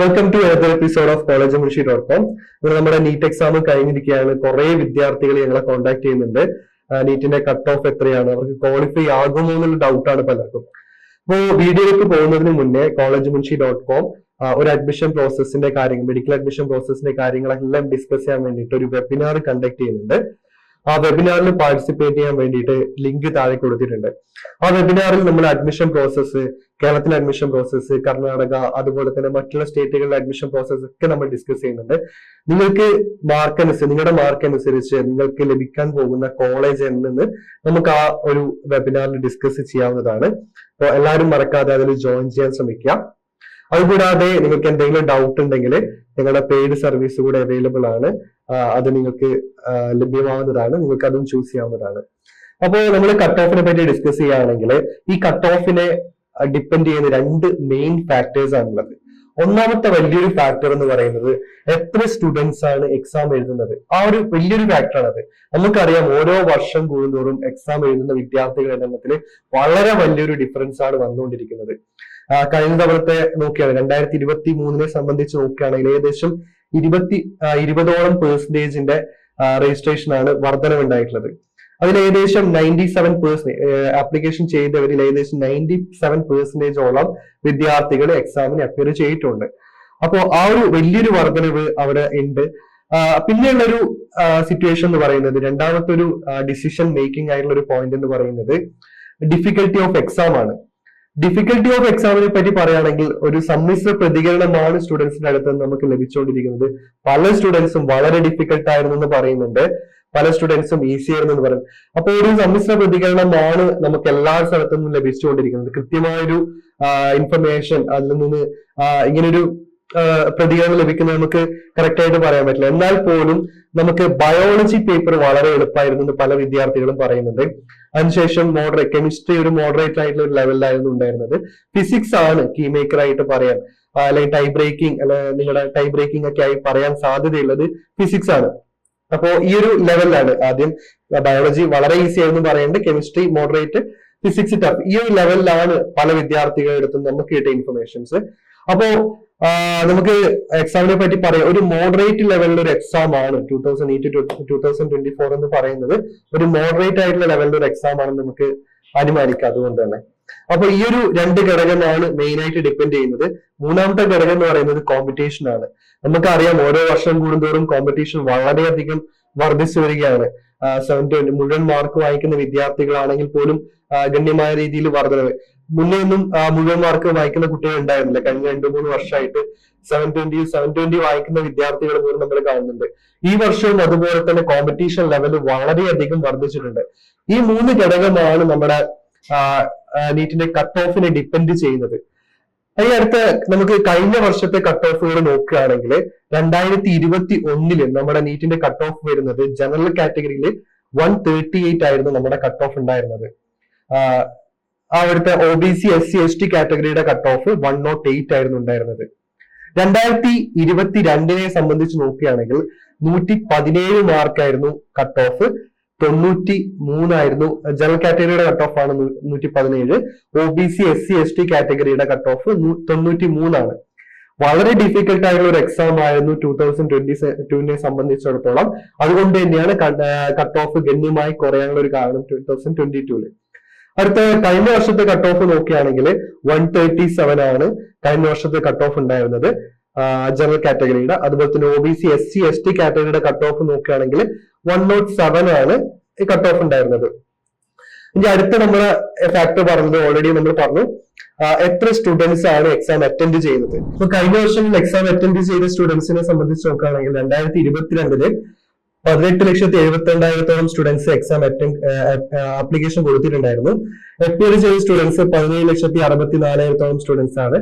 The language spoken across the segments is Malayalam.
Welcome to another episode of College Munshi dot com നമ്മുടെ നീറ്റ് എക്സാം കഴിഞ്ഞിരിക്കുകയാണ്. കുറെ വിദ്യാർത്ഥികൾ ഞങ്ങളെ കോൺടാക്ട് ചെയ്യുന്നുണ്ട്. നീറ്റിന്റെ കട്ട് ഓഫ് എത്രയാണ്? അവർക്ക് ക്വാളിഫൈ ആകുമോ എന്നുള്ള ഡൗട്ടാണ് പലർക്കും. അപ്പോൾ വീഡിയോയിലേക്ക് പോകുന്നതിന് മുന്നേ കോളേജ് മുൻഷി ഡോട്ട് കോം ഒരു അഡ്മിഷൻ പ്രോസസ്സിന്റെ കാര്യങ്ങൾ മെഡിക്കൽ അഡ്മിഷൻ പ്രോസസ്സിന്റെ കാര്യങ്ങളെല്ലാം ഡിസ്കസ് ചെയ്യാൻ വേണ്ടിയിട്ട് ഒരു വെബിനാർ കണ്ടക്ട് ചെയ്യുന്നുണ്ട്. ആ വെബിനാറിൽ പാർട്ടിസിപ്പേറ്റ് ചെയ്യാൻ വേണ്ടിയിട്ട് ലിങ്ക് താഴെ കൊടുത്തിട്ടുണ്ട്. ആ വെബിനാറിൽ നമ്മൾ അഡ്മിഷൻ പ്രോസസ്സ് കേരളത്തിലെ അഡ്മിഷൻ പ്രോസസ്സ് കർണാടക അതുപോലെ തന്നെ മറ്റുള്ള സ്റ്റേറ്റുകളിലെ അഡ്മിഷൻ പ്രോസസ്സ് ഒക്കെ നമ്മൾ ഡിസ്കസ് ചെയ്യുന്നുണ്ട്. നിങ്ങൾക്ക് മാർക്ക് അനുസരിച്ച് നിങ്ങളുടെ മാർക്ക് അനുസരിച്ച് നിങ്ങൾക്ക് ലഭിക്കാൻ പോകുന്ന കോളേജ് എന്ന് നമുക്ക് ആ ഒരു വെബിനാറിൽ ഡിസ്കസ് ചെയ്യാവുന്നതാണ്. അപ്പോൾ എല്ലാവരും മറക്കാതെ അതിൽ ജോയിൻ ചെയ്യാൻ ശ്രമിക്കുക. അതുകൂടാതെ നിങ്ങൾക്ക് എന്തെങ്കിലും ഡൗട്ട് ഉണ്ടെങ്കിൽ ഞങ്ങളുടെ പെയ്ഡ് സർവീസ് കൂടെ അവൈലബിൾ ആണ്. അത് നിങ്ങൾക്ക് ലഭ്യമാവുന്നതാണ്. നിങ്ങൾക്ക് അതും ചൂസ് ചെയ്യാവുന്നതാണ്. അപ്പോൾ നമ്മൾ കട്ട് ഓഫിനെ പറ്റി ഡിസ്കസ് ചെയ്യുകയാണെങ്കിൽ ഈ കട്ട് ഓഫിനെ ഡിപ്പെൻഡ് ചെയ്യുന്ന രണ്ട് മെയിൻ ഫാക്ടേഴ്സ് ആണുള്ളത്. ഒന്നാമത്തെ വലിയൊരു ഫാക്ടർ എന്ന് പറയുന്നത് എത്ര സ്റ്റുഡൻസ് ആണ് എക്സാം എഴുതുന്നത്. ആ ഒരു വലിയൊരു ഫാക്ടറാണ് അത്. നമുക്കറിയാം ഓരോ വർഷം കൂടുന്തോറും എക്സാം എഴുതുന്ന വിദ്യാർത്ഥികളുടെ എണ്ണത്തിൽ വളരെ വലിയൊരു ഡിഫറൻസ് ആണ് വന്നുകൊണ്ടിരിക്കുന്നത്. കഴിഞ്ഞ തവണത്തെ നോക്കുകയാണ് രണ്ടായിരത്തി ഇരുപത്തി മൂന്നിനെ സംബന്ധിച്ച് നോക്കുകയാണെങ്കിൽ ഏകദേശം ഇരുപത്തി ഇരുപതോളം പേഴ്സന്റേജിന്റെ രജിസ്ട്രേഷൻ ആണ് വർധനവുണ്ടായിട്ടുള്ളത്. അതിൽ ഏകദേശം നയന്റി സെവൻ പേഴ്സന്റേജ് ആപ്ലിക്കേഷൻ ചെയ്തവരിൽ ഏകദേശം നയന്റി സെവൻ പേഴ്സന്റേജോളം വിദ്യാർത്ഥികൾ എക്സാമിന് അപ്പിയർ ചെയ്തിട്ടുണ്ട്. അപ്പോൾ ആ ഒരു വലിയൊരു വർധനവ് അവിടെ ഉണ്ട്. പിന്നെയുള്ളൊരു സിറ്റുവേഷൻ എന്ന് പറയുന്നത് രണ്ടാമത്തെ ഒരു ഡിസിഷൻ മേക്കിംഗ് ആയിട്ടുള്ള ഒരു പോയിന്റ് എന്ന് പറയുന്നത് ഡിഫിക്കൽട്ടി ഓഫ് എക്സാം ആണ്. ഡിഫിക്കൽട്ടി ഓഫ് എക്സാമിനെ പറ്റി പറയുകയാണെങ്കിൽ ഒരു സമ്മിശ്ര പ്രതികരണമാണ് സ്റ്റുഡൻസിന്റെ അടുത്ത് നമുക്ക് ലഭിച്ചുകൊണ്ടിരിക്കുന്നത്. പല സ്റ്റുഡൻസും വളരെ ഡിഫിക്കൽട്ട് ആയിരുന്നു എന്ന് പറയുന്നുണ്ട്. പല സ്റ്റുഡൻസും ഈസി ആയിരുന്നു എന്ന് പറയുന്നു. അപ്പൊ ഒരു സമ്മിശ്ര പ്രതികരണമാണ് നമുക്ക് എല്ലാ സ്ഥലത്തു നിന്നും ലഭിച്ചുകൊണ്ടിരിക്കുന്നത്. കൃത്യമായൊരു ഇൻഫർമേഷൻ അതിൽ നിന്ന് ഇങ്ങനൊരു പ്രതികരണം ലഭിക്കുന്നത് നമുക്ക് കറക്റ്റ് ആയിട്ട് പറയാൻ പറ്റില്ല. എന്നാൽ പോലും നമുക്ക് ബയോളജി പേപ്പർ വളരെ എളുപ്പമായിരുന്നു എന്ന് പല വിദ്യാർത്ഥികളും പറയുന്നുണ്ട്. അതിനുശേഷം മോഡറേറ്റ് കെമിസ്ട്രി ഒരു മോഡറേറ്റ് ആയിട്ടുള്ള ഒരു ലെവലിലായിരുന്നു ഉണ്ടായിരുന്നത്. ഫിസിക്സ് ആണ് കീ മേക്കർ ആയിട്ട് പറയാൻ അല്ലെങ്കിൽ ടൈ ബ്രേക്കിംഗ് അല്ലെ നിങ്ങളുടെ ടൈ ബ്രേക്കിംഗ് ഒക്കെ ആയി പറയാൻ സാധ്യതയുള്ളത് ഫിസിക്സ് ആണ്. അപ്പോ ഈ ഒരു ലെവലിലാണ് ആദ്യം ബയോളജി വളരെ ഈസി ആയിരുന്നു പറയുന്നത് കെമിസ്ട്രി മോഡറേറ്റ് ഫിസിക്സ് ടഫ് ഈ ഒരു ലെവലിലാണ് പല വിദ്യാർത്ഥികളുടെ അടുത്തും നമുക്ക് കിട്ടിയ ഇൻഫർമേഷൻസ് അപ്പോ നമുക്ക് എക്സാമിനെ പറ്റി പറയാം. ഒരു മോഡറേറ്റ് ലെവലിൽ ഒരു എക്സാം ആണ് two thousand eight to thousand twenty four എന്ന് പറയുന്നത്. ഒരു മോഡറേറ്റ് ആയിട്ടുള്ള ലെവലിൽ ഒരു എക്സാം ആണെന്ന് നമുക്ക് അനുമാനിക്കാം. അതുകൊണ്ട് തന്നെ. അപ്പൊ ഈ ഒരു രണ്ട് ഘടകമാണ് മെയിൻ ആയിട്ട് ഡിപ്പെൻഡ് ചെയ്യുന്നത്. മൂന്നാമത്തെ ഘടകം എന്ന് പറയുന്നത് കോമ്പറ്റീഷൻ ആണ്. നമുക്കറിയാം ഓരോ വർഷം കൂടുന്തോറും കോമ്പറ്റീഷൻ വളരെയധികം വർദ്ധിച്ചു വരികയാണ്. സെവൻ ട്വന്റി മുഴുവൻ മാർക്ക് വാങ്ങിക്കുന്ന വിദ്യാർത്ഥികളാണെങ്കിൽ പോലും ഗണ്യമായ രീതിയിൽ വർധനവ്. മുന്നേ ഒന്നും മുഴുവൻ മാർക്ക് വായിക്കുന്ന കുട്ടികൾ ഉണ്ടായിരുന്നില്ല. കഴിഞ്ഞ രണ്ടു മൂന്ന് വർഷമായിട്ട് സെവൻ ട്വന്റി സെവൻ ട്വന്റി വായിക്കുന്ന വിദ്യാർത്ഥികൾ പോലും നമ്മൾ കാണുന്നുണ്ട്. ഈ വർഷവും അതുപോലെ തന്നെ കോമ്പറ്റീഷൻ ലെവൽ വളരെയധികം വർദ്ധിച്ചിട്ടുണ്ട്. ഈ മൂന്ന് ഘടകമാണ് നമ്മുടെ നീറ്റിന്റെ കട്ട് ഓഫിനെ ഡിപ്പെൻഡ് ചെയ്യുന്നത്. ഈ അടുത്ത നമുക്ക് കഴിഞ്ഞ വർഷത്തെ കട്ട് ഓഫുകൾ നോക്കുകയാണെങ്കിൽ രണ്ടായിരത്തി ഇരുപത്തി ഒന്നിൽ നമ്മുടെ നീറ്റിന്റെ കട്ട് ഓഫ് വരുന്നത് ജനറൽ കാറ്റഗറിയിൽ വൺ തേർട്ടി എയ്റ്റ് ആയിരുന്നു നമ്മുടെ കട്ട് ഓഫ് ഉണ്ടായിരുന്നത്. അവിടുത്തെ O B C S C S T കാറ്റഗറിയുടെ cut off one nought eight ആയിരുന്നു ഉണ്ടായിരുന്നത്. രണ്ടായിരത്തി ഇരുപത്തി രണ്ടിനെ സംബന്ധിച്ച് നോക്കുകയാണെങ്കിൽ നൂറ്റി പതിനേഴ് മാർക്കായിരുന്നു കട്ട് ഓഫ് തൊണ്ണൂറ്റി മൂന്നായിരുന്നു ജനറൽ കാറ്റഗറിയുടെ കട്ട് ഓഫ് ആണ് നൂറ്റി പതിനേഴ് O B C S C S T കാറ്റഗറിയുടെ cut off തൊണ്ണൂറ്റി മൂന്നാണ് വളരെ ഡിഫിക്കൽട്ട് ആയിട്ടുള്ള ഒരു എക്സാം ആയിരുന്നു ടൂ തൗസൻഡ് ട്വന്റി ടുവിനെ സംബന്ധിച്ചിടത്തോളം. അതുകൊണ്ട് തന്നെയാണ് കട്ട് ഓഫ് ഗണ്യമായി കുറയാനുള്ള ഒരു കാരണം ടൂ തൗസൻഡ് ട്വന്റി ടുവിൽ അടുത്ത കഴിഞ്ഞ വർഷത്തെ കട്ട് ഓഫ് നോക്കുകയാണെങ്കിൽ വൺ തേർട്ടി സെവൻ ആണ് കഴിഞ്ഞ വർഷത്തെ കട്ട് ഓഫ് ഉണ്ടായിരുന്നത്. ജനറൽ കാറ്റഗറിയുടെ അതുപോലെ തന്നെ O B C S C S T കാറ്റഗറിയുടെ cut off നോക്കുകയാണെങ്കിൽ വൺ നോട്ട് സെവൻ ആണ് ഈ കട്ട് ഓഫ് ഉണ്ടായിരുന്നത്. ഇനി അടുത്ത നമ്മൾ ഫാക്ടർ പറഞ്ഞത് ഓൾറെഡി നമ്മൾ പറഞ്ഞു. എത്ര സ്റ്റുഡൻസ് ആണ് എക്സാം അറ്റൻഡ് ചെയ്യുന്നത്? ഇപ്പൊ കഴിഞ്ഞ വർഷം എക്സാം അറ്റൻഡ് ചെയ്ത സ്റ്റുഡൻസിനെ സംബന്ധിച്ച് നോക്കുകയാണെങ്കിൽ രണ്ടായിരത്തി ഇരുപത്തിരണ്ടിൽ പതിനെട്ട് ലക്ഷത്തി എഴുപത്തി രണ്ടായിരത്തോളം സ്റ്റുഡൻസ് എക്സാം അറ്റൻഡ് ആപ്ലിക്കേഷൻ കൊടുത്തിട്ടുണ്ടായിരുന്നു. അപ്പിയർ ചെയ്ത സ്റ്റുഡൻസ് പതിനേഴ് ലക്ഷത്തി അറുപത്തി നാലായിരത്തോളം സ്റ്റുഡൻസ് ആണ്.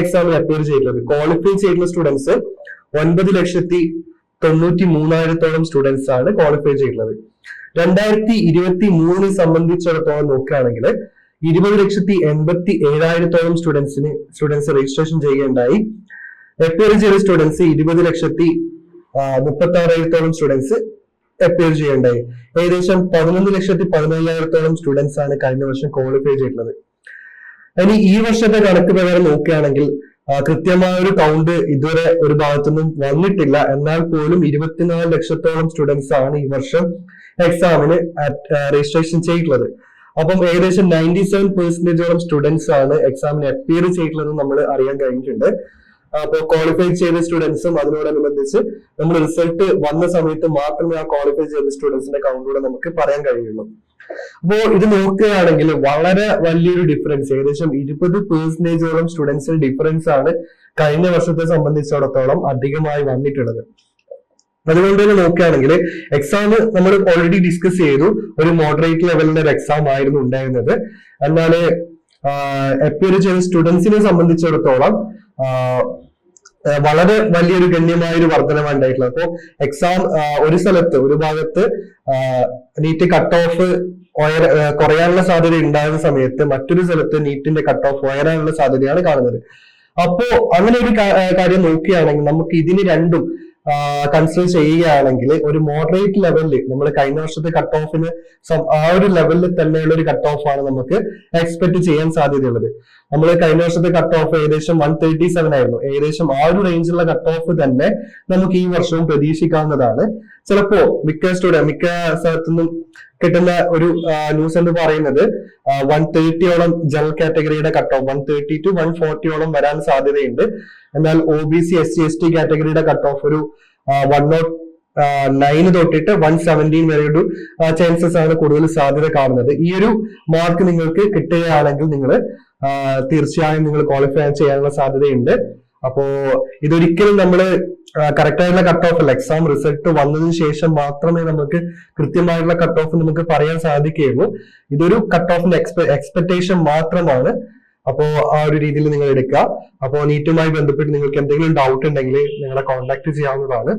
എക്സാമിൽ അപ്പിയർ ചെയ്തിട്ടുള്ളത്. ക്വാളിഫൈ ചെയ്തിട്ടുള്ള സ്റ്റുഡൻസ് ഒൻപത് ലക്ഷത്തി തൊണ്ണൂറ്റി മൂന്നായിരത്തോളം സ്റ്റുഡൻസ് ആണ് ക്വാളിഫൈ ചെയ്തിട്ടുള്ളത്. രണ്ടായിരത്തി ഇരുപത്തി മൂന്നിനെ സംബന്ധിച്ചിടത്തോളം നോക്കുകയാണെങ്കിൽ ഇരുപത് ലക്ഷത്തി എൺപത്തി ഏഴായിരത്തോളം സ്റ്റുഡൻസിന് സ്റ്റുഡൻസ് രജിസ്ട്രേഷൻ ചെയ്യുകയുണ്ടായി. അപ്പിയർ ചെയ്ത സ്റ്റുഡൻസ് ഇരുപത് ലക്ഷത്തി മുപ്പത്തി ആറായിരത്തോളം സ്റ്റുഡൻസ് അപ്പിയർ ചെയ്യുകയുണ്ടായി. ഏകദേശം പതിനൊന്ന് ലക്ഷത്തി പതിനയ്യായിരത്തോളം സ്റ്റുഡൻസ് ആണ് കഴിഞ്ഞ വർഷം ക്വാളിഫൈ ചെയ്തിട്ടുള്ളത്. ഇനി ഈ വർഷത്തെ കണക്ക് പ്രകാരം നോക്കുകയാണെങ്കിൽ കൃത്യമായ ഒരു കൗണ്ട് ഇതുവരെ ഒരു ഭാഗത്തുനിന്നും വന്നിട്ടില്ല. എന്നാൽ പോലും ഇരുപത്തിനാല് ലക്ഷത്തോളം സ്റ്റുഡൻസ് ആണ് ഈ വർഷം എക്സാമിന് രജിസ്ട്രേഷൻ ചെയ്തിട്ടുള്ളത്. അപ്പം ഏകദേശം നയന്റി സെവൻ പെർസെന്റേജോളം സ്റ്റുഡൻസ് ആണ് എക്സാമിന് അപ്പിയർ ചെയ്തിട്ടുള്ളത് നമ്മൾ അറിയാൻ കഴിഞ്ഞിട്ടുണ്ട്. അപ്പോൾ ക്വാളിഫൈ ചെയ്ത സ്റ്റുഡൻസും അതിനോടനുബന്ധിച്ച് നമ്മൾ റിസൾട്ട് വന്ന സമയത്ത് മാത്രമേ ആ ക്വാളിഫൈ ചെയ്ത സ്റ്റുഡൻസിന്റെ കൗണ്ടൂടെ നമുക്ക് പറയാൻ കഴിയുള്ളൂ. അപ്പോ ഇത് നോക്കുകയാണെങ്കിൽ വളരെ വലിയൊരു ഡിഫറൻസ് ഏകദേശം ഇരുപത് പേഴ്സന്റേജോളം സ്റ്റുഡൻസിൽ ഡിഫറൻസ് ആണ് കഴിഞ്ഞ വർഷത്തെ സംബന്ധിച്ചിടത്തോളം അധികമായി വന്നിട്ടുള്ളത്. അതുകൊണ്ട് തന്നെ നോക്കുകയാണെങ്കിൽ എക്സാം നമ്മൾ ഓൾറെഡി ഡിസ്കസ് ചെയ്തു ഒരു മോഡറേറ്റ് ലെവലിന്റെ ഒരു എക്സാം ആയിരുന്നു ഉണ്ടായിരുന്നത്. എന്നാൽ അപ്പിയർ ചെയ്ത സ്റ്റുഡൻസിനെ സംബന്ധിച്ചിടത്തോളം വളരെ വലിയൊരു ഗണ്യമായ ഒരു വർധനമാണ് ഉണ്ടായിട്ടുള്ളത് അപ്പോൾ എക്സാം ഒരു സ്ഥലത്ത് ഒരു ഭാഗത്ത് നീറ്റ് കട്ട് ഓഫ് കുറയാനുള്ള സാധ്യത ഉണ്ടാകുന്ന സമയത്ത് മറ്റൊരു സ്ഥലത്ത് നീറ്റിന്റെ കട്ട് ഓഫ് ഉയരാനുള്ള സാധ്യതയാണ് കാണുന്നത്. അപ്പോ അങ്ങനെ ഒരു കാര്യം നോക്കുകയാണെങ്കിൽ നമുക്ക് ഇതിന് രണ്ടും കൺസിഡർ ചെയ്യുകയാണെങ്കിൽ ഒരു മോഡറേറ്റ് ലെവലിൽ നമ്മൾ കഴിഞ്ഞ വർഷത്തെ കട്ട് ഓഫിന് ആ ഒരു ലെവലിൽ തന്നെയുള്ള ഒരു കട്ട് ഓഫ് ആണ് നമുക്ക് എക്സ്പെക്ട് ചെയ്യാൻ സാധ്യതയുള്ളത്. നമ്മൾ കഴിഞ്ഞ വർഷത്തെ കട്ട് ഓഫ് ഏകദേശം വൺ തേർട്ടി സെവൻ ആയിരുന്നു. ഏകദേശം ആ ഒരു റേഞ്ചിലുള്ള കട്ട് ഓഫ് തന്നെ നമുക്ക് ഈ വർഷവും പ്രതീക്ഷിക്കാവുന്നതാണ്. ചിലപ്പോ മിക്ക സ്റ്റുഡിയോ മിക്ക സ്ഥലത്തുനിന്നും കിട്ടുന്ന ഒരു ന്യൂസ് എന്ന് പറയുന്നത് വൺ തേർട്ടിയോളം general കാറ്റഗറിയുടെ cut off one thirty two one ഫോർട്ടിയോളം വരാൻ സാധ്യതയുണ്ട്. എന്നാൽ O B C S C S T കാറ്റഗറിയുടെ cut off ഒരു വൺ നോട്ട് നയൻ തൊട്ടിട്ട് വൺ സെവന്റീൻ വരെ ഒരു ചാൻസസ് ആണ് കൂടുതൽ സാധ്യത കാണുന്നത്. ഈ ഒരു മാർക്ക് നിങ്ങൾക്ക് കിട്ടുകയാണെങ്കിൽ നിങ്ങൾ തീർച്ചയായും നിങ്ങൾ ക്വാളിഫൈ ചെയ്യാനുള്ള സാധ്യതയുണ്ട്. അപ്പോ ഇതൊരിക്കലും നമ്മൾ കറക്റ്റ് ആയിട്ടുള്ള കട്ട് ഓഫ് അല്ല. എക്സാം റിസൾട്ട് വന്നതിന് ശേഷം മാത്രമേ നമുക്ക് കൃത്യമായിട്ടുള്ള കട്ട് ഓഫ് നമുക്ക് പറയാൻ സാധിക്കുകയുള്ളൂ. ഇതൊരു കട്ട് ഓഫിന്റെ എക്സ്പെക്ടേഷൻ മാത്രമാണ്. അപ്പോ ആ ഒരു രീതിയിൽ നിങ്ങൾ എടുക്കുക. അപ്പോ നീറ്റുമായി ബന്ധപ്പെട്ട് നിങ്ങൾക്ക് എന്തെങ്കിലും ഡൗട്ട് ഉണ്ടെങ്കിൽ നിങ്ങളെ കോൺടാക്ട് ചെയ്യാവുന്നതാണ്.